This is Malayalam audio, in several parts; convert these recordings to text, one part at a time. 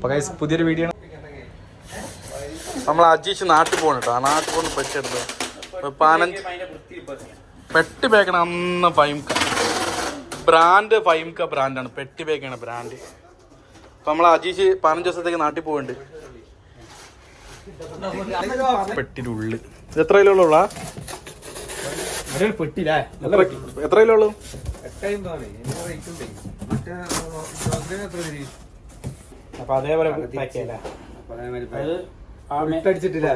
പുതിയൊരു വീഡിയോ നമ്മൾ അജീഷ് നാട്ടിൽ പോകണം കേട്ടോ ആ നാട്ടിൽ പോകുന്ന പെട്ടെടുത്ത് പതിനഞ്ച് പെട്ടി ബേക്കണ അന്ന് ഫൈംക ബ്രാൻഡ് ഫൈംക ബ്രാൻഡാണ് പെട്ടി ബേക്കണ ബ്രാൻഡ് അപ്പൊ നമ്മൾ അജീഷ് പതിനഞ്ച് ദിവസത്തേക്ക് നാട്ടിൽ പോകുന്നുണ്ട് പെട്ടിയുടെ ഉള്ളിൽ ഇത് എത്ര കിലോ ഉള്ള എത്ര കിലോ ഉള്ളു അപ്പൊ അതേപോലെ pack ചെയ്യല്ലേ?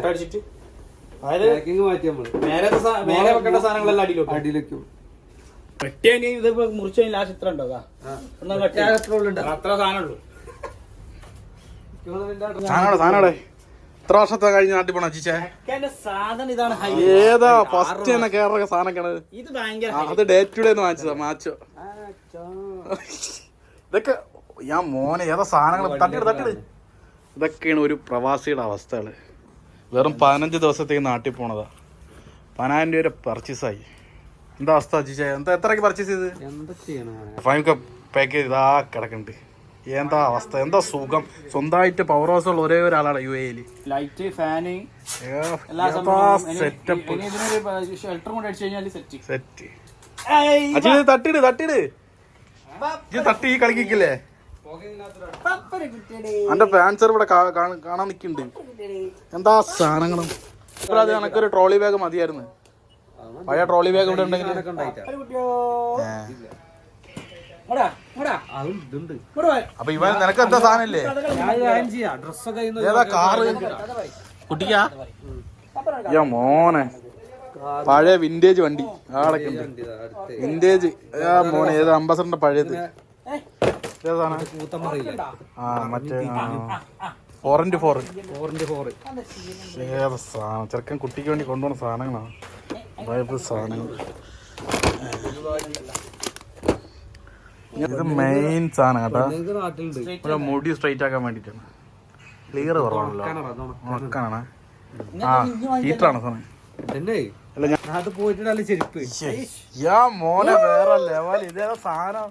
അടിച്ചിട്ട് മുറിച്ച് ലാസ്റ്റ് ഇത്ര ഉണ്ടോ. അത്ര സാധനം ഉള്ളൂ സാധനോടെ സാധനോടെ എത്ര വർഷത്തെ കഴിഞ്ഞ നാട്ടിൽ പോണ അജീച്ചേ സാധനം ഇതാണ് ഹൈ. ഏതാ ഫസ്റ്റ് തന്നെ കേറൊക്കെ സാധനം അത്. ഡേ ടു ഡേ വാങ്ങിച്ചതാ മാച്ചോ ഇതൊക്കെ ഞാൻ മോനെ ഏതാ സാധനങ്ങൾ തട്ടിട് തട്ടിട്. ഇതൊക്കെയാണ് ഒരു പ്രവാസിയുടെ അവസ്ഥകൾ. വെറും പതിനഞ്ച് ദിവസത്തേക്ക് നാട്ടിൽ പോണതാ. പതിനായിരം രൂപ പർച്ചേസ് ആയി. എന്താ അവസ്ഥ അജിച്ച എന്താ എത്രയ്ക്ക് പർച്ചേസ് ചെയ്ത്? എന്താ കപ്പ് ഫൈവ് പാക്ക് ചെയ്ത് ഇതാ കിടക്കുന്നുണ്ട് എന്താ അവസ്ഥ? എന്താ സുഖം? സ്വന്തമായിട്ട് പവർ ഹൗസ് ഉള്ള ഒരേ ഒരാളാണ് യു എയിൽ ലൈറ്റ് ഫാന് സെറ്റപ്പ് ഷെൽട്ടർ കൂടെ അടിച്ചു കഴിഞ്ഞാൽ സെറ്റ് തട്ടിട് തട്ടിട്. തട്ടി ഈ കളിക്കില്ലേ? എന്റെ ഫാൻസർ ഇവിടെ കാണാൻ നിക്കുന്നുണ്ട് എന്താ സാധനങ്ങളും? ഇപ്പഴത് അത് ഒരു ട്രോളി ബാഗ് മതിയായിരുന്നു. പഴയ ട്രോളി ബാഗ് ഇവിടെ ഉണ്ടെങ്കിൽ അപ്പൊ ഇവൻ നിനക്ക് എന്താ സാധനം ഇല്ലേ ഡ്രസ്സൊക്കെ ഏതാ കാറ്? കുട്ടിക്കാ? മോനെ. പഴയ വിന്റേജ് വണ്ടി. ആളൊക്കെ ഉണ്ട്. വിന്റേജ് മോനെ ഏതാ അംബാസഡറിന്റെ പഴയത്? ആ മറ്റേ ഫോർ ഇന്റു ഫോർ ഫോറിന്റെ ഫോറ് ഏത് സാധനം. ചെറുക്കൻ കുട്ടിക്ക് വേണ്ടി കൊണ്ടുപോകുന്ന സാധനങ്ങളാണ് അതായത് സാധനങ്ങൾ. ഇത് മെയിൻ സാധനം കേട്ടോ. മുടി സ്ട്രൈറ്റ് ആക്കാൻ വേണ്ടിട്ടാണ്. ക്ലിയർ കുറവാണല്ലോ. ഉണക്കാനാണ് ആ ഹീറ്ററാണ് സാധനം. അല്ല ഞാൻ നാട്ടിൽ പോയിട്ടുണ്ടല്ലേ ചെരുപ്പ്? യാ മോനെ വേറെ ലെവൽ ഇതേതാ സാധനം.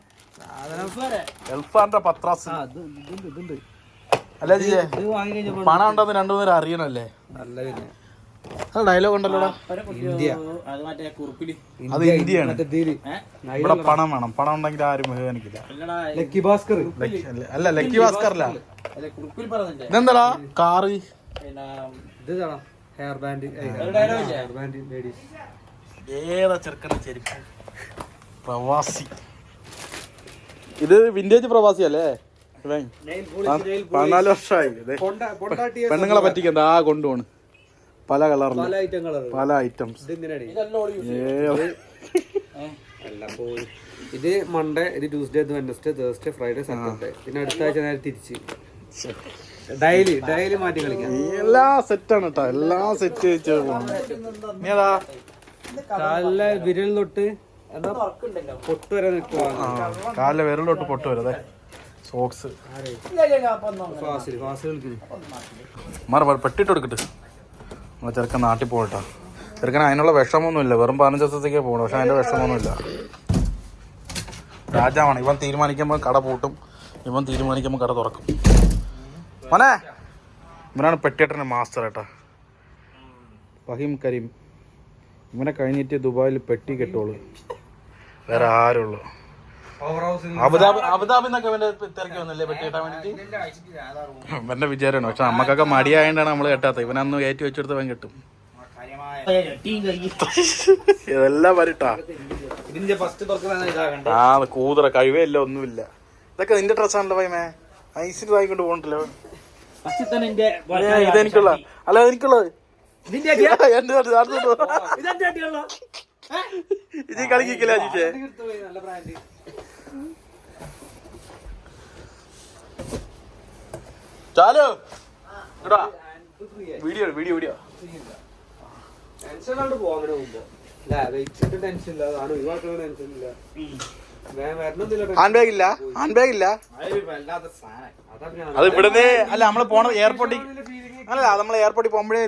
എൽഫാന്റെ പത്രാസ്. അല്ലേ ജിജെ പണം ഉണ്ടെന്ന് രണ്ടു നേരം അറിയണല്ലേ? അത് ഡയലോഗ് ഉണ്ടല്ലോടാ? ഇന്ത്യ. അത് മറ്റേ കുറുപ്പിൽ. അത് ഇന്ത്യയാണ്. ഇവിടെ പണം വേണം. പണം ഉണ്ടെങ്കിൽ ആരും ബഹുമാനിക്കില്ല ലക്കി ഭാസ്കർ. അല്ല- അല്ല ലക്കി ഭാസ്കർ അല്ല ഇതെന്താടാ? Car. Hair band? Hair band ladies ഏതാ ചെറുക്കണ ചെരുപ്പ്? പ്രവാസി. ഇത് വിന്റേജ് പ്രവാസി അല്ലേ? പതിനാല് വർഷമായി. പെണ്ണുങ്ങളെ പറ്റിക്കണ്ട ആ കൊണ്ടുപോണ്? പല കളറിൽ പല ഐറ്റം കളർ പല ഐറ്റംസ്. ഇത് മൺഡേ ഇത് ട്യൂസ്ഡേ ഇത് വെനസ്ഡേ തേഴ്സ്ഡേ ഫ്രൈഡേ സാറ്റർഡേ. പിന്നെ അടുത്ത ആഴ്ച നേരെ തിരിച്ച്. ഡെയിലി ഡെയിലി മാറ്റി കളിക്കാം. എല്ലാ സെറ്റാണ് കേട്ടോ എല്ലാ സെറ്റ് വെച്ച് കാലിലെ വിരൽ തൊട്ട് പൊട്ട് വരെ കാലിലെ വിരലോട്ട് പൊട്ട് വരും അതെ സോക്സ് മാറി പെട്ടിട്ട് കൊടുക്കട്ടെ നമ്മളെ ചെറുക്കൻ നാട്ടിൽ പോകട്ടെ. ചെറുക്കൻ അതിനുള്ള വിഷമൊന്നുമില്ല വെറും പതിനഞ്ച് ദിവസത്തേക്കേ പോകണം പക്ഷെ അതിന്റെ വിഷമമൊന്നുമില്ല. രാജാവാണ്. ഇവൻ തീരുമാനിക്കുമ്പോൾ കട പൂട്ടും. ഇവൻ തീരുമാനിക്കുമ്പോൾ കട തുറക്കും. മോനെ! ഇവനാണ് പെട്ടിയേട്ടന്റെ മാസ്റ്റർ ഏട്ടാ. ഫഹീം കരീം. ഇവനെ കഴിഞ്ഞിട്ട് ദുബായിൽ പെട്ടി കെട്ടുള്ളൂ വേറെ ആരുള്ളൂ. അബുദാബി അബുദാബി എന്നൊക്കെ ഇവന്റെ തിരക്കി വന്നില്ലേ പെട്ടി കെട്ടാൻ വേണ്ടിട്ട് ഇവന്റെ വിചാരമാണ്. പക്ഷെ നമ്മക്കൊക്കെ മടിയായോണ്ടാണ് നമ്മൾ കെട്ടാത്ത ഇവനന്ന് കയറ്റി വെച്ചെടുത്തവൻ കിട്ടും. ടീം കഴിഞ്ഞ്. ഇതെല്ലാം വരട്ടാ. ഇതിന്റെ ഫസ്റ്റ് ആ കൂതറ. കഴിവേയില്ല ഒന്നുമില്ല. ഇതൊക്കെ നിന്റെ ഡ്രസ്സാണല്ലോ പൈമേ. ഐസിന് വാങ്ങിക്കൊണ്ട് പോകണ്ടല്ലോ. ഇതെനിക്കുള്ള. അല്ല എനിക്കുള്ളത്? എന്റെ ഇത് കളിക്കില്ല അജിച്ചേ നല്ല ബ്രാൻഡ് ചാലോ. എടാ. Video video video. ടെൻഷൻ ആയിട്ട് പോകാൻ വെയിറ്റ് ടെൻഷൻ ഇല്ല ടെൻഷൻ ഇല്ല. വേഗം വരണമെന്നില്ല ഹാൻഡ് ബാഗ് ഇല്ല? ഹാൻഡ് ബാഗ് ഇല്ല? അതൊരു വല്ലാത്ത സാധനം. അതാ പിന്നെ അത് ഇവിടുന്ന് അല്ല നമ്മൾ പോണ എയർപോർട്ടിൽ അല്ല നമ്മൾ എയർപോർട്ടിൽ പോകുമ്പോഴേ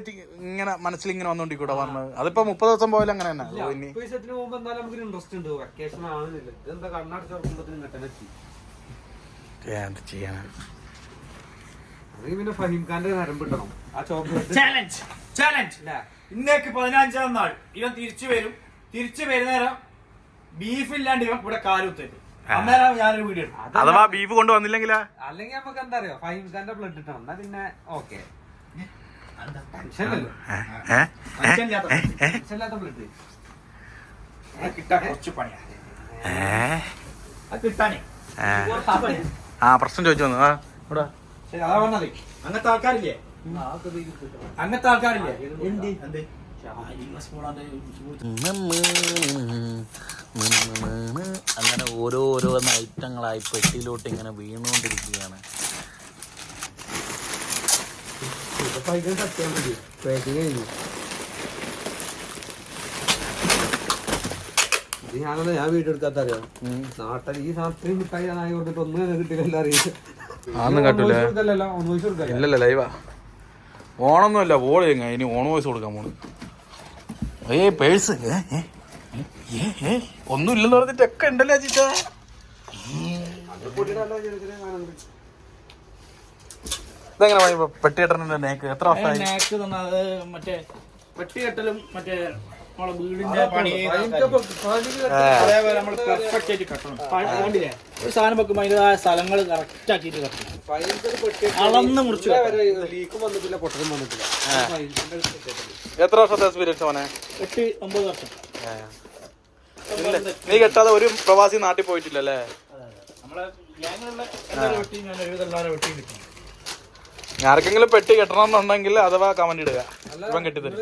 ഇങ്ങനെ മനസ്സിൽ ഇങ്ങനെ വന്നോണ്ടിക്കൂടെ പറഞ്ഞത്. അതിപ്പോ മുപ്പത് ദിവസം പോയാലും അങ്ങനെ തന്നെ. ഓ, ഇനി. ഇപ്പൊ സെറ്റിന് പോകുമ്പോ എന്തായാലും നമുക്ക് ഇൻട്രസ്റ്റ് ഉണ്ട്. വെക്കേഷൻ ആണെന്നില്ല ഇതെന്താ കണ്ണടച്ച് തുറക്കുമ്പോഴത്തേനും നെട്ടനെത്തി എന്ത് ചെയ്യാനാ. അല്ലെങ്കിൽ പിന്നെ ഫഹീം ഖാന്റെ നരമ്പ് കിട്ടണം ആ ചോക്ലേറ്റ് ചാലഞ്ച് ചാലഞ്ച് ഇന്നേക്ക് പതിനഞ്ചാം നാൾ. ഇവൻ തിരിച്ചു വരും. തിരിച്ചു വരുന്നേരം ബീഫ് ഇല്ലാണ്ട് ഇവൻ ഇവിടെ കാലുത്തരും അന്നേരം ഞാനൊരു വീഡിയോ അഥവാ ബീഫ് കൊണ്ട് വന്നില്ലെങ്കിലാ അല്ലെങ്കിൽ നമുക്ക് എന്താ അറിയോ? ഫഹീം ഖാന്റെ ബ്ലഡ് ഇട്ടണം എന്നാ പിന്നെ ഓക്കെ ആ പ്രശ്നം ചോദിച്ചു വന്നു. അതാ പറഞ്ഞത് അങ്ങനത്തെ ആൾക്കാരില്ലേ? അങ്ങനത്തെ ആൾക്കാരില്ലേ? എന്ത്? എന്ത്? അങ്ങനെ ഓരോരോന്ന് ഐറ്റങ്ങളായി പെട്ടിയിലോട്ട് ഇങ്ങനെ വീണുകൊണ്ടിരിക്കുകയാണ്. ഇത് ഞാനല്ല ഞാൻ വീഡിയോ എടുക്കാത്ത അറിയാം? നാട്ടിൽ ഈ സാധനത്തിന് മിഠായി ഞാൻ ആയി കൊടുത്തിട്ട് ഒന്നും തന്നെ കിട്ടില്ല അറിയില്ല. ഇല്ലല്ല ലൈവാ ഓണൊന്നുമല്ല ഓൾ ഇനി ഓൺ വോയിസ് കൊടുക്കാൻ പോണ്. ഏ പേഴ്സ് ഒന്നും ഇല്ലെന്ന് പറഞ്ഞിട്ട് ഒക്കെ ഉണ്ടല്ലോ അജിത്ത? ഇതെങ്ങനെ പെട്ടി കെട്ടണ നേക്ക് എത്ര വർഷമായി? നേക്ക് തന്നത് മറ്റേ വെട്ടികെട്ടലും മറ്റേ നമ്മളെ വീടിന്റെ പണി അതേപോലെ നമ്മൾ പെർഫെക്റ്റ് ആയിട്ട് കെട്ടണം. കണ്ടില്ലേ? ഒരു സാധനം വെക്കുമ്പോൾ അതിന്റെതായ സ്ഥലങ്ങൾ കറക്റ്റ് ആക്കിയിട്ട് കെട്ടണം. അളന്ന് മുറിച്ച്. ലീക്കും വന്നിട്ടില്ല പൊട്ടലും വന്നിട്ടില്ല. എത്ര വർഷത്തെ എക്സ്പീരിയൻസ് മോനെ? എട്ട് ഒമ്പത് വർഷം. നീ കെട്ടാതെ ഒരു പ്രവാസി നാട്ടിൽ പോയിട്ടില്ലല്ലേ? നമ്മളെ ഗ്യാങ്ങിലുള്ള എല്ലാവരും വെട്ടിയും ഞാൻ ഒരുവിധം എല്ലാവരും വെട്ടി കിട്ടി ആർക്കെങ്കിലും പെട്ടി കെട്ടണം എന്നുണ്ടെങ്കിൽ അഥവാ കമന്റ് ഇടുക. ഇവൻ കെട്ടിത്തരും.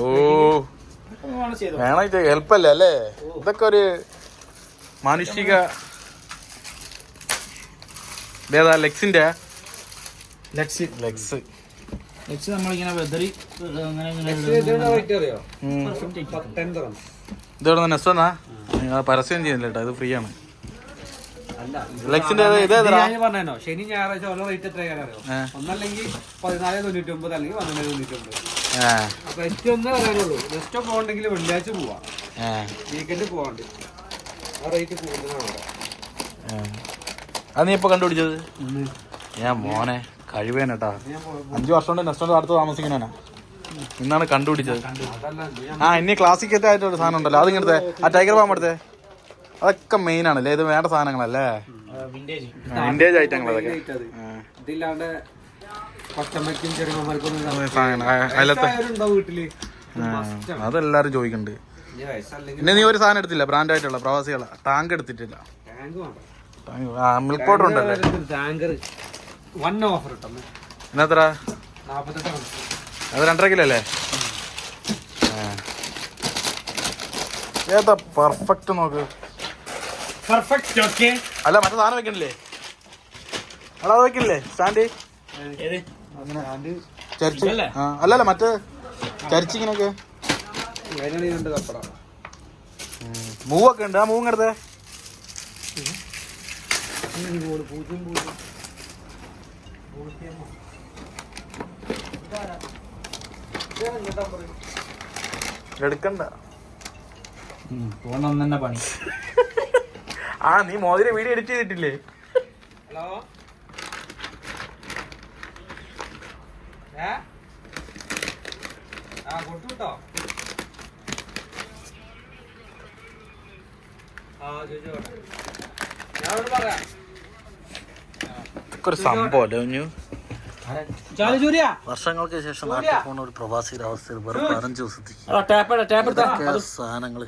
ഓ. വേണം ഇത് ഹെൽപ്പല്ലേ അല്ലേ ഇതൊക്കെ ഒരു മാനുഷിക ഇതേതാ ലെക്സിന്റെ? ലെക്സ്. ലെക്സ്. ലെക്സ് നമ്മളിങ്ങനെ വെതറി അങ്ങനെ നിന്ന് നെസ്റ്റോന്നാ പരസ്യം ചെയ്യുന്നില്ല കേട്ടോ ഇത് ഫ്രീ ആണ് പറഞ്ഞോ ശനി ഞായറാഴ്ച ഓരോ റേറ്റ് അറിയോ? ഒന്നല്ലെങ്കിൽ പതിനാല് തൊണ്ണൂറ്റി ഒമ്പത് അല്ലെങ്കിൽ പന്ത്രണ്ട് തൊണ്ണൂറ്റി ഒമ്പത് ആ അപ്പൊ ഏറ്റവും ഒന്നേ പറയാനുള്ളൂ. നെക്സ്റ്റ് ഒക്കെ പോകണ്ടെങ്കിൽ വെള്ളിയാഴ്ച പോവാം. ആ വീക്കെൻഡ് പോവാണ്ട്. ആ റേറ്റ് കൂടുതലാണ് അവിടെ. ആ. അത് നീ ഇപ്പൊ കണ്ടുപിടിച്ചത്? ഞാൻ മോനെ കഴിവേനട്ടാ. അഞ്ചു വർഷം കൊണ്ട് നെസ്റ്റോണ്ട് അടുത്ത് താമസിക്കുന്നവനാ. ഇന്നാണ് കണ്ടുപിടിച്ചത്. ആ ഇനി ക്ലാസിക്കത്തെ ആയിട്ടൊരു സാധനം ഉണ്ടല്ലോ. അതിങ്ങനത്തെ ആ ടൈഗർ പാമ്പ് എടുത്തേ. അതൊക്കെ മെയിൻ ആണല്ലേ? ഇത് വേണ്ട സാധനങ്ങളല്ലേ? വിന്റേജ് ഐറ്റങ്ങൾ അതൊക്കെ. അതെല്ലാരും ചോദിക്കുന്നുണ്ട് പിന്നെ നീ ഒരു സാധനം എടുത്തില്ല ബ്രാൻഡ് ആയിട്ടുള്ള പ്രവാസികളെ. ടാങ്ക് എടുത്തിട്ടില്ല. മിൽക്ക് പൗഡർ ഉണ്ടല്ലേ? ടാങ്കർ വൺ ഓഫർ കിട്ടും നാപ്പത്തെട്ട് റൺസ് അത് രണ്ടര കിലോ അല്ലേ? ഏതാ പെർഫെക്റ്റ് നോക്ക്? പെർഫെക്റ്റ് ഓക്കെ അല്ല മറ്റേ സാധനം വെക്കണില്ലേ? അല്ല അത് വെക്കില്ലേ സ്റ്റാൻഡ് ഏത്? ചരിച്ച്. അല്ലല്ല മറ്റേ ചരിച്ചിങ്ങനൊക്കെ മൂവൊക്കെ ഉണ്ട്. ആ മൂവ് എടുത്തേ. എടുക്കണ്ട. ഫോൺ തന്നെ പണി. ആ നീ മോതിരെ വീഡിയോ എഡിറ്റ് ചെയ്തിട്ടില്ലേ? ഹലോ? ആ ഇതൊക്കെ ഒരു സംഭവം അല്ലേ വർഷങ്ങൾക്ക് ശേഷം നാട്ടിൽ പോകുന്ന ഒരു പ്രവാസിയുടെ അവസ്ഥയിൽ വെറും പതിനഞ്ച് ദിവസത്തേക്ക്. സാധനങ്ങൾ.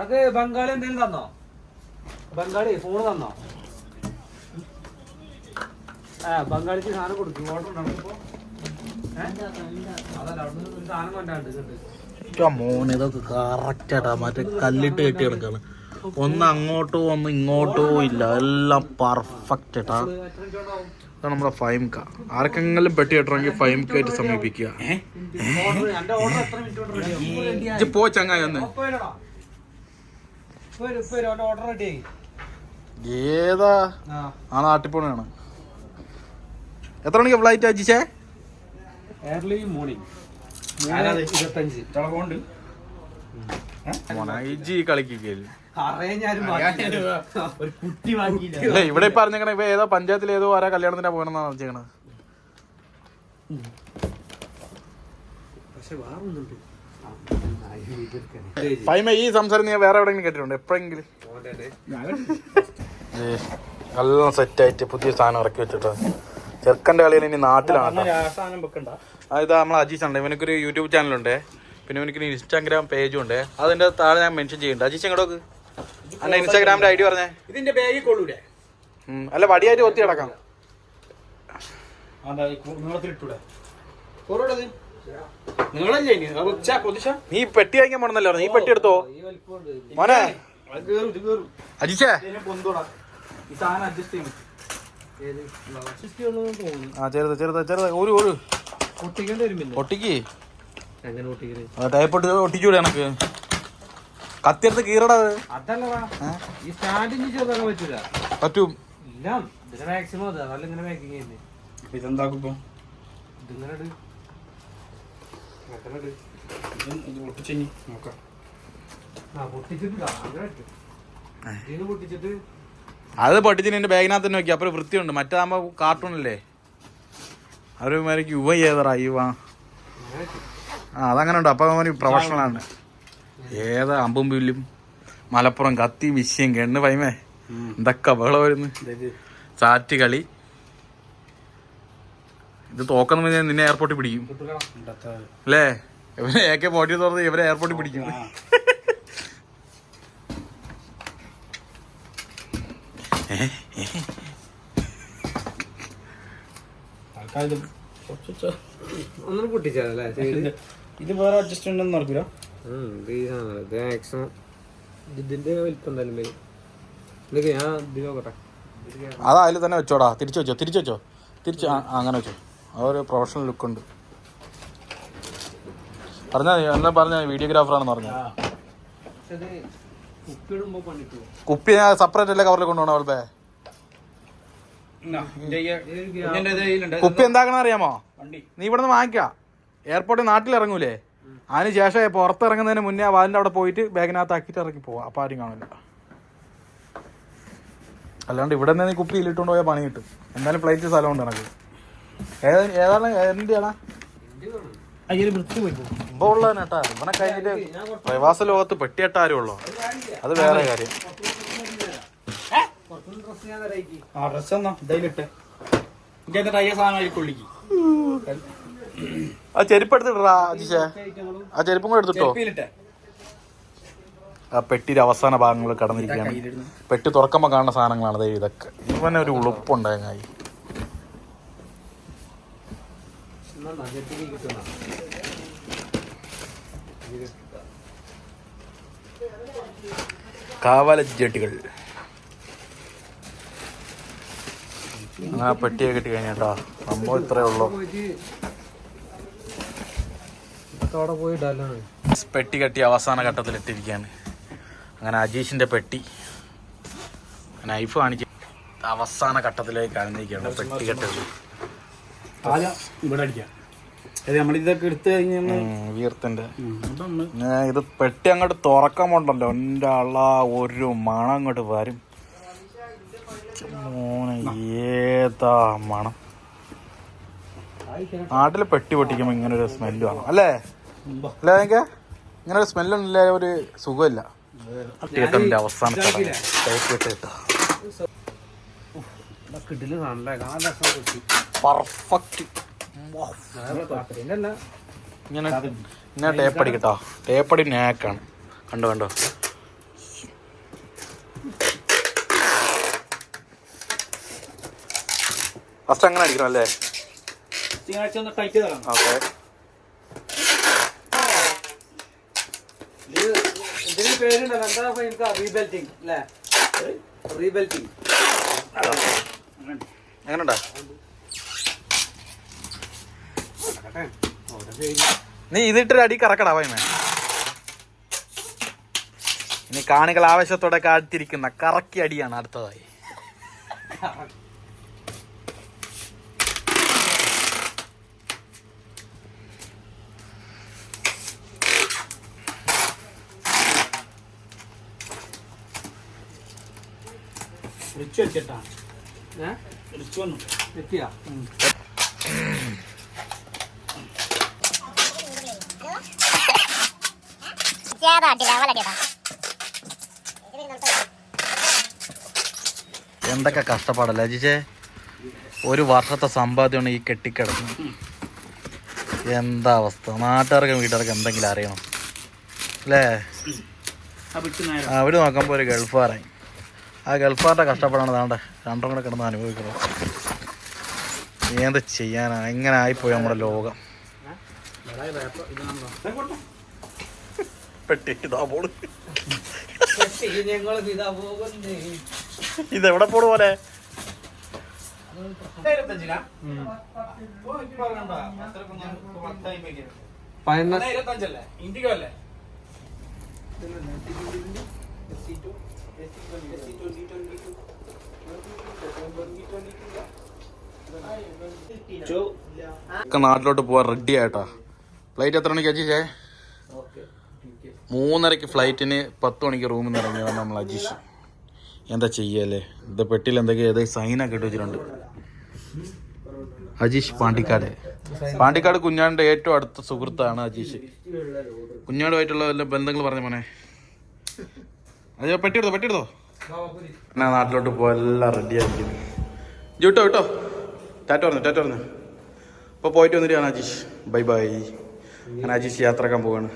അത് ബംഗാളി എന്തെങ്കിലും തന്നോ? ബംഗാളി ഫോൺ തന്നോ? ആ ബംഗാളിക്ക് സാധനം കൊടുക്കും. ഓർഡർ ഉണ്ടോ ഇപ്പൊ? ഏ? അതല്ല അവിടുന്ന് ഒരു സാധനം കൊണ്ടാണ്ട് ഇങ്ങോട്ട്. ആ മോനെ ഇതൊക്കെ കറക്റ്റായിട്ടാ മറ്റേ കല്ലിട്ട് കെട്ടി കിടക്കാണ് ഒന്ന് അങ്ങോട്ടോ ഒന്ന് ഇങ്ങോട്ടോ ഇല്ല. എല്ലാം പെർഫെക്റ്റ് ആയിട്ടാ ഇതാണ് നമ്മുടെ ഫൈം ക ആർക്കെങ്കിലും പെട്ടി കെട്ടണമെങ്കിൽ ഫൈം ആയിട്ട് സമീപിക്കുക. ഓർഡർ എന്റെ ഓർഡർ എത്ര മിനിറ്റ് കൊണ്ട് പോ ചങ്ങായി ഒന്ന്. ഏതാ? ആ. നാട്ടിപ്പോണാണ് എത്ര മണിക്ക് ഫ്ലൈറ്റ് അജിച്ചേ ഏർലി മോർണിംഗ്? ഇരുപത്തഞ്ച്. ചളകൊണ്ട് ഇല്ല ഇവിടെ ഇപ്പൊ ഇപ്പൊ ഏതോ പഞ്ചായത്തിൽ ഏതോ ആരാ കല്യാണത്തിനാ പോകണമെന്നാണ് അറിഞ്ഞേക്കണത് പൈമ ഈ സംസാരം നീ വേറെ എവിടെയെങ്കിലും കേട്ടിട്ടുണ്ട്? എപ്പോഴെങ്കിലും? നല്ല സെറ്റായിട്ട് പുതിയ സാധനം ഇറക്കി വെച്ചിട്ട്. ചെറുക്കന്റെ കളിയിൽ ഇനി നാട്ടിലാണ് അതായത് നമ്മൾ അജീഷ് ഉണ്ട് ഇവനക്കൊരു യൂട്യൂബ് ചാനലുണ്ട് പിന്നെ ഇവനക്കൊരു ഇൻസ്റ്റാഗ്രാം പേജും ഉണ്ട്. അതിന്റെ താഴെ ഞാൻ മെൻഷൻ ചെയ്യുന്നുണ്ട്. അജീഷ് എങ്ങോട്ട് അന്റെ ഇൻസ്റ്റാഗ്രാമിന്റെ ഐ ഡി പറഞ്ഞേ. ഇതിന്റെ ബാഗിൽ കൊള്ളൂലേ? അല്ല വടിയായിട്ട് ഒത്തി കിടക്കാം നിങ്ങളല്ലേ നീ പെട്ടി വാങ്ങിക്കാൻ പോണെന്നല്ലോ നീ പെട്ടി എടുത്തോ? മോനെ. അജിച്ചേ. ആ ചെറുത് ചെറുത് ചെറുത്. ഒരു ഒരു ഒട്ടിക്ക് എങ്ങനെ പൊട്ടിക്കൽ? ടൈപ്പ് ഇട്ട് ഒട്ടിച്ചൂടെ എനക്ക്. കത്തിയെടുത്ത് കീറടാ. അതല്ലടാ? ഈ സ്റ്റാൻഡിന് ചെറുതാക്കാൻ പറ്റൂല. പറ്റും. ഇല്ല ഇതിന്റെ മാക്സിമം അതാ. അതല്ല ഇങ്ങനെ പാക്കിങ് ചെയ്യുന്നത് ഇതെന്താക്കും ഇപ്പൊ ഇതിങ്ങനെ ഇട്. അങ്ങനെ ഇട്. നോക്കാം. ആ പൊട്ടിച്ചിട്ട് ഇടാം. അങ്ങനെ ഇട്ട്. അത് പൊട്ടിച്ചിന് എന്റെ ബാഗിനകത്ത് തന്നെ വെക്കാം. അപ്പൊ വൃത്തിയുണ്ട്. മറ്റേതാകുമ്പോ കാർട്ടൂൺ അല്ലേ അവർ മാതിരിക്ക് യുവ ഏതറാ യുവ. ആ അതങ്ങനെ ഉണ്ട് അപ്പൊ അവന് പ്രൊഫഷണൽ ആണ്. ഏതാ അമ്പും വില്ലും മലപ്പുറം കത്തി വിഷയം കെണ്ണ് പൈമേ. എന്തൊക്കെ ബഹളം വരുന്നു? സാറ്റ് കളി. ഇത് തോക്കുന്ന മുന്നേ നിന്നെ എയർപോർട്ടിൽ പിടിക്കും. അല്ലേ? ഇവനെ എ കെ ഫോർട്ടി തുറന്ന് ഇവരെ എയർപോർട്ടിൽ പിടിക്കും. ഒന്നും പൊട്ടിച്ചാലേ സൈഡ് ഇത് വേറെ അഡ്ജസ്റ്റ്മെന്റ് ഒന്നും നടക്കൂല. ഉം, ഇത് ഈ സാധനം. ഇത് മാക്സിമം ഇതിന്റെ വലിപ്പം എന്തായാലും വരും. ഇതൊക്കെ ഞാൻ ഇത് നോക്കട്ടെ. അതാ അതിൽ തന്നെ വെച്ചോടാ. തിരിച്ചു വെച്ചോ തിരിച്ചു വെച്ചോ. തിരിച്ചു അങ്ങനെ വെച്ചോ. അതൊരു പ്രൊഫഷണൽ ലുക്ക് ഉണ്ട്. പറഞ്ഞാ എന്നെ പറഞ്ഞ വീഡിയോഗ്രാഫറാണെന്ന് പറഞ്ഞു കുപ്പി ഞാൻ സെപ്പറേറ്റ് അല്ലേ കവറിൽ കൊണ്ടുപോകണം അവളുടെ കുപ്പി എന്താക്കണ അറിയാമോ? നീ നീ ഇവിടുന്ന് വാങ്ങിക്ക. എയർപോർട്ടിൽ നാട്ടിൽ ഇറങ്ങൂലേ അതിന് ശേഷം പുറത്തിറങ്ങുന്നതിന് മുന്നേ ആ വാലിന്റെ അവിടെ പോയിട്ട് ബാഗിനകത്ത് ആക്കിയിട്ട് ഇറങ്ങി പോവാം. അപ്പം ആരും കാണില്ല അല്ലാണ്ട് ഇവിടെ നിന്ന് കുപ്പി ഇല്ലിട്ടുകൊണ്ട് പോയാൽ പണി കിട്ടും. എന്തായാലും ഫ്ലൈറ്റ് സ്ഥലമുണ്ട് എനക്ക് ഏതാ ഏതാണ് ഇപ്പൊ കേട്ടാ. ഇവനെ കഴിഞ്ഞിട്ട് പ്രവാസ ലോകത്ത് പെട്ടിയിട്ട ആരും ഉള്ളു അത് വേറെ കാര്യം. ഡ്രസ്സ് ഡ്രസ് എന്നാ ഇതയിലിട്ടെ സാധനം കൊള്ളിക്ക് ആ ചെരുപ്പ് എടുത്തിട്ടാ അജിഷേ. ആ ചെരുപ്പും കൂടെ എടുത്തിട്ടോ? ആ പെട്ടിയുടെ അവസാന ഭാഗങ്ങൾ കടന്നിരിക്കുകയാണ്. പെട്ടി തുറക്കുമ്പോൾ കാണുന്ന സാധനങ്ങളാണ്. ദേ ഇതൊക്കെ. ഇവനെ ഒരു ഉളുപ്പുണ്ടായി കാവലജട്ടികൾ ആ പെട്ടിയെ കിട്ടി കഴിഞ്ഞാട്ടാ സംഭവം ഇത്രേ ഉള്ളൂ. അവിടെ പോയി ഇടാലാണ് പെട്ടി കെട്ടി അവസാന ഘട്ടത്തിൽ എത്തിയിരിക്കാണ് അങ്ങനെ അജീഷിന്റെ പെട്ടി. നൈഫ് കാണിച്ച് അവസാന ഘട്ടത്തിലേക്ക് കഴിഞ്ഞിരിക്കുകയാണ് പെട്ടി കെട്ടത് ഇവിടെ അടിക്കാം. വീർത്തിന്റെ ഇത് പെട്ടി അങ്ങോട്ട് തുറക്കുമ്പോണ്ടല്ലോ എന്റെ അള്ള ഒരു മണം അങ്ങോട്ട് വരും. മോനെ ഏതാ മണം? നാട്ടിൽ പെട്ടി പൊട്ടിക്കുമ്പോ ഇങ്ങനെ ഒരു സ്മെല്ല് വേണം അല്ലേ? അല്ലേ എനിക്ക് ഇങ്ങനെ ഒരു സ്മെല്ലൊന്നുമില്ല ഒരു സുഖമില്ല. അവസാന പെർഫെക്റ്റ് അല്ല ഇങ്ങനെ ഇങ്ങനെ ടേപ്പടി കേട്ടോ ടേപ്പടി നാക്കാണ് കണ്ടോ കണ്ടോ? ഫസ്റ്റ് അങ്ങനെ അടിക്കണം അല്ലേ? തിങ്കളാഴ്ച ഒന്ന് ടൈറ്റ് തരാം ഓക്കെ ഇത് ഇതിന് പേരുണ്ടല്ലോ. എന്താ എനിക്ക് റീബെൽറ്റിംഗ് അല്ലേ റീബെൽറ്റിംഗ് എങ്ങനെയുണ്ടാ? നീ ഇതിട്ടൊരു അടി കറക്കടാ വൈമേ ഇനി കാണികൾ ആവശ്യത്തോടെ കാത്തിരിക്കുന്ന കറക്കി അടിയാണ് അടുത്തതായി. റിച്ച് വെച്ചിട്ടാണ്. ഏഹ് റിച്ച് വന്നു എത്തിയാ എന്തൊക്കെ കഷ്ടപ്പാടല്ലേ അജിച്ചേ ഒരു വർഷത്തെ സമ്പാദ്യമാണ് ഈ കെട്ടിക്കിടക്കുന്നത്. എന്താ അവസ്ഥ? നാട്ടുകാർക്കും വീട്ടുകാർക്കും എന്തെങ്കിലും അറിയണം. അല്ലേ? അവിടെ നോക്കുമ്പോൾ ഒരു ഗൾഫുകാരായി ആ ഗൾഫാറിന്റെ കഷ്ടപ്പാടാണ് താണ്ട. രണ്ടും കൂടെ കിടന്ന് അനുഭവിക്കുന്നത് എന്ത് ചെയ്യാനാ? എങ്ങനെ ആയിപ്പോയി നമ്മുടെ ലോകം. പെട്ടി ഇതാ പോൾ ഞങ്ങൾ ഇതാ പോകുന്നേ ഇതെവിടെ പോണു പോലെ പതിനൊന്നായിരത്തഞ്ചല്ലേ. പതിനൊന്ന് ഇരുപത്തഞ്ചല്ലേ? ഇൻഡിഗോ അല്ലേ നാട്ടിലോട്ട് പോവാൻ റെഡി ആയിട്ടാ. ഫ്ലൈറ്റ് എത്ര മണിക്ക് അജീഷേ? മൂന്നരക്ക് ഫ്ലൈറ്റിന് പത്ത് മണിക്ക് റൂമിൽ നിന്ന് ഇറങ്ങിയതാണ് നമ്മൾ അജീഷ്. എന്താ ചെയ്യല്ലേ ഇത് പെട്ടിയിൽ എന്തൊക്കെ ഏതായി സൈനൊക്കെ ഇട്ട് വെച്ചിട്ടുണ്ട്. അജീഷ് പാണ്ടിക്കാട്. പാണ്ടിക്കാട് കുഞ്ഞാണ്ട് ഏറ്റവും അടുത്ത സുഹൃത്താണ് അജീഷ്. കുഞ്ഞാടുമായിട്ടുള്ള വല്ല ബന്ധങ്ങൾ പറഞ്ഞ മോനെ? അതെ പെട്ടി എടുത്തോ പെട്ടി എടുത്തോ എന്നാ നാട്ടിലോട്ട് പോകാൻ എല്ലാം റെഡി ആയിരിക്കുന്നു. ജൂട്ടോ കേട്ടോ ടാറ്റ പറഞ്ഞു ടാറ്റ പറഞ്ഞു. അപ്പോൾ പോയിട്ട് വന്നിട്ട് ഞാൻ അജീഷ്. ബൈ ബൈ ഞാൻ അജീഷ് യാത്രക്കാൻ പോവാണ്.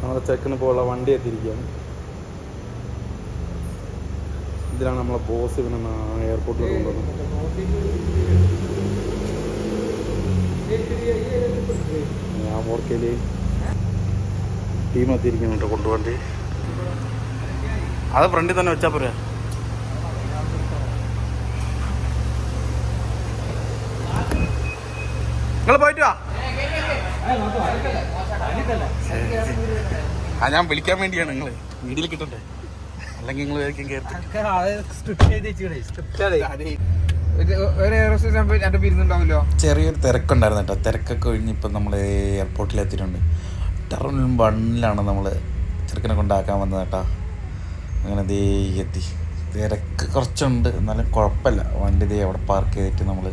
നമ്മുടെ ചെക്കിന് പോലുള്ള വണ്ടി എത്തിയിരിക്കുകയാണ്. ഇതിലാണ് നമ്മളെ ബോസ് ഇവനെ എയർപോർട്ടിൽ കൊണ്ടുവന്നത്. ഞാൻ ഓർക്കയിൽ ടീം എത്തിയിരിക്കുന്നുണ്ട് കൊണ്ടുവണ്ടി അത് ഫ്രണ്ടിൽ തന്നെ വെച്ചാൽ പോരാ? നിങ്ങൾ പോയിട്ട് വാ. ആ ഞാൻ വിളിക്കാൻ വേണ്ടിയാണ് നിങ്ങൾ വീട്ടിൽ കിട്ടണ്ടേ? അല്ലെങ്കിൽ നിങ്ങൾ ചെറിയൊരു തിരക്കുണ്ടായിരുന്നു കേട്ടോ. തിരക്കൊക്കെ കഴിഞ്ഞ് ഇപ്പം നമ്മൾ എയർപോർട്ടിൽ എത്തിയിട്ടുണ്ട് ടെർമിനൽ വണ്ണിലാണ് നമ്മൾ ചെറുക്കനെ കൊണ്ടാക്കാൻ വന്നത് കേട്ടോ. അങ്ങനെ ദേ എത്തി. തിരക്ക് കുറച്ചുണ്ട്. എന്നാലും കുഴപ്പമില്ല. വണ്ടി ദേ അവിടെ പാർക്ക് ചെയ്തിട്ട് നമ്മൾ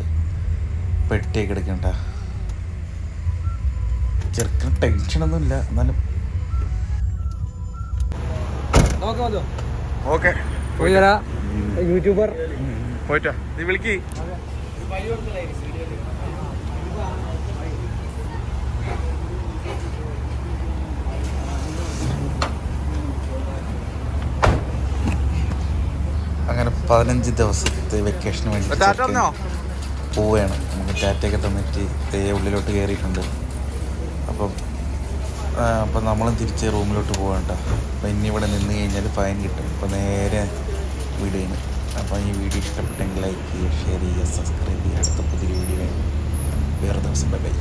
പെട്ടിയൊക്കെ എടുക്കണ്ട. ചെറുക്കന് ടെൻഷനൊന്നും ഇല്ല. എന്നാലും ഓക്കെ. യൂട്യൂബർ. പോയിട്ടാ. നീ വിളിക്ക് അങ്ങനെ പതിനഞ്ച് ദിവസത്തെ വെക്കേഷന് വേണ്ടി പോവുകയാണ്. നമുക്ക് ടാറ്റയൊക്കെ തന്നിട്ട് തേ ഉള്ളിലോട്ട് കയറിയിട്ടുണ്ട് അപ്പം അപ്പം നമ്മളും തിരിച്ച് റൂമിലോട്ട് പോകണ്ട അപ്പം ഇനി ഇവിടെ നിന്ന് കഴിഞ്ഞാൽ ഫൈൻ കിട്ടും. അപ്പം നേരെ വീഡിയോ അപ്പം ഈ വീഡിയോ ഇഷ്ടപ്പെട്ടെങ്കിൽ ലൈക്ക് ചെയ്യുക ഷെയർ ചെയ്യുക സബ്സ്ക്രൈബ് ചെയ്യുക. അടുത്ത പുതിയ വീഡിയോ വേറെ ദിവസം. ബൈ